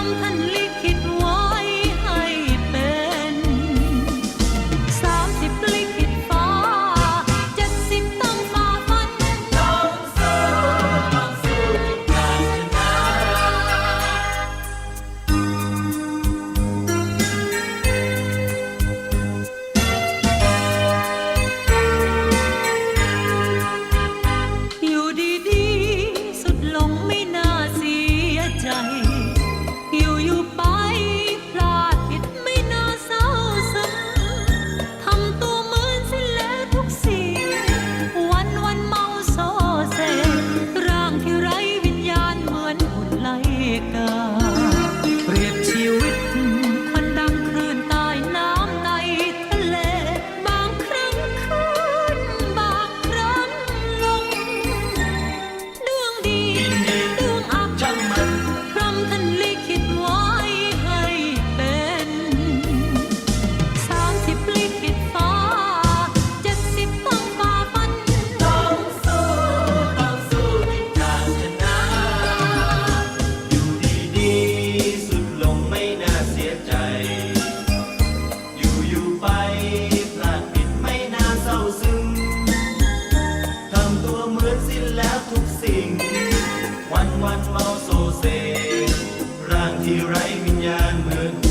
光灿烂。 ไร้วิญญาณเหมือน